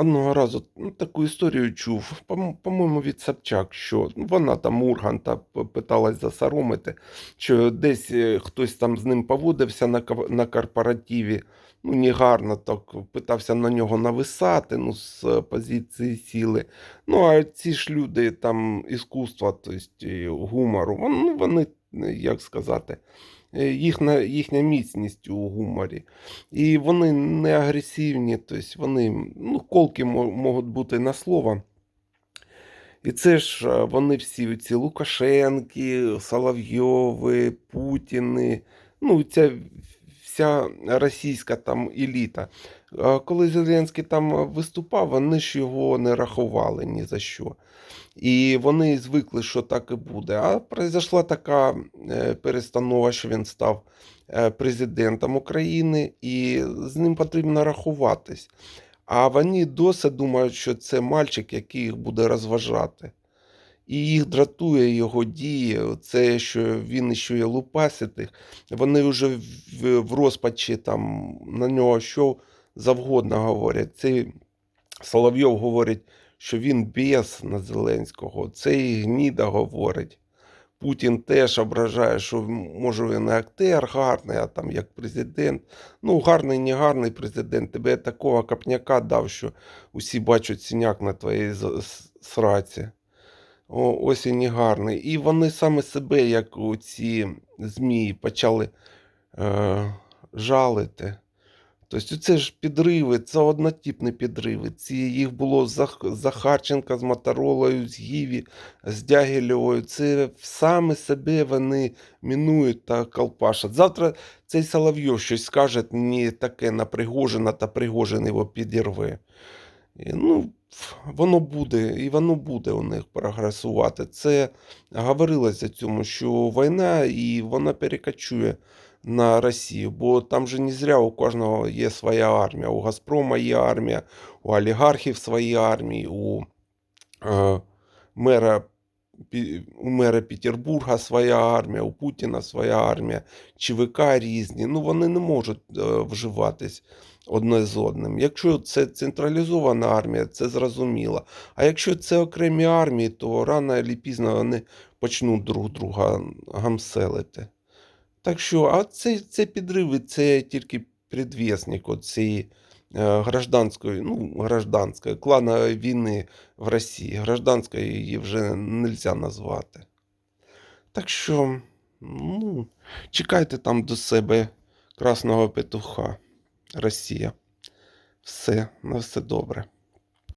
одного разу ну, таку історію чув, по- по-моєму, від Собчак, що ну, вона там Урганта питалась засоромити, що десь е, хтось там з ним поводився на, корпоративі, ну, негарно так питався на нього нависати, ну, з е, позиції сили. Ну, а ці ж люди там іскусства, тобто гумору, ну, вони, як сказати, е, їхня, їхня міцність у гуморі. І вони не агресивні, тобто вони ну, колки можуть бути на слово. І це ж вони всі ці Лукашенки, Соловйови, Путіни, ну, ця вся російська там еліта. Коли Зеленський там виступав, вони ж його не рахували ні за що. І вони звикли, що так і буде. А произошла така е, перестанова, що він став е, президентом України, і з ним потрібно рахуватись. А вони досі думають, що це мальчик, який їх буде розважати. І їх дратує його дії, це що він ще є лупаситих. Вони вже в, розпачі там на нього що завгодно говорять. Цей Соловйов говорить, що він біс на Зеленського. Цей гніда говорить. Путін теж ображає, що може він не актер гарний, а там як президент. Ну, гарний, не гарний президент. Тебе такого капняка дав, що усі бачать синяк на твоїй сраці. О, ось і гарний. І вони саме себе, як ці змії, почали е, жалити. Тобто це ж підриви, це однотипні підриви. Ці їх було з Зах- Захарченка з Моторолою, з Гіві, з Дягілєвою. Це саме себе вони мінують та колпашать. Завтра цей Соловйов щось скаже не таке на Пригожина, та Пригожин його підірве. Ну, воно буде, і воно буде у них прогресувати. Це говорилося цьому, що війна і вона перекочує на Росію, бо там же не зря у кожного є своя армія. У Газпрома є армія, у олігархів свої армії, у е, мера, у мера Петербурга своя армія, у Путіна своя армія, ЧВК різні. Ну вони не можуть е, вживатись одне з одним. Якщо це централізована армія, це зрозуміло. А якщо це окремі армії, то рано чи пізно вони почнуть друг друга гамселити. Так що, а це, це підриви, це тільки предвісник цієї гражданської, ну, гражданської, клана війни в Росії. Гражданською її вже не можна назвати. Так що, ну, чекайте там до себе красного петуха. Росія. Все, на все добре.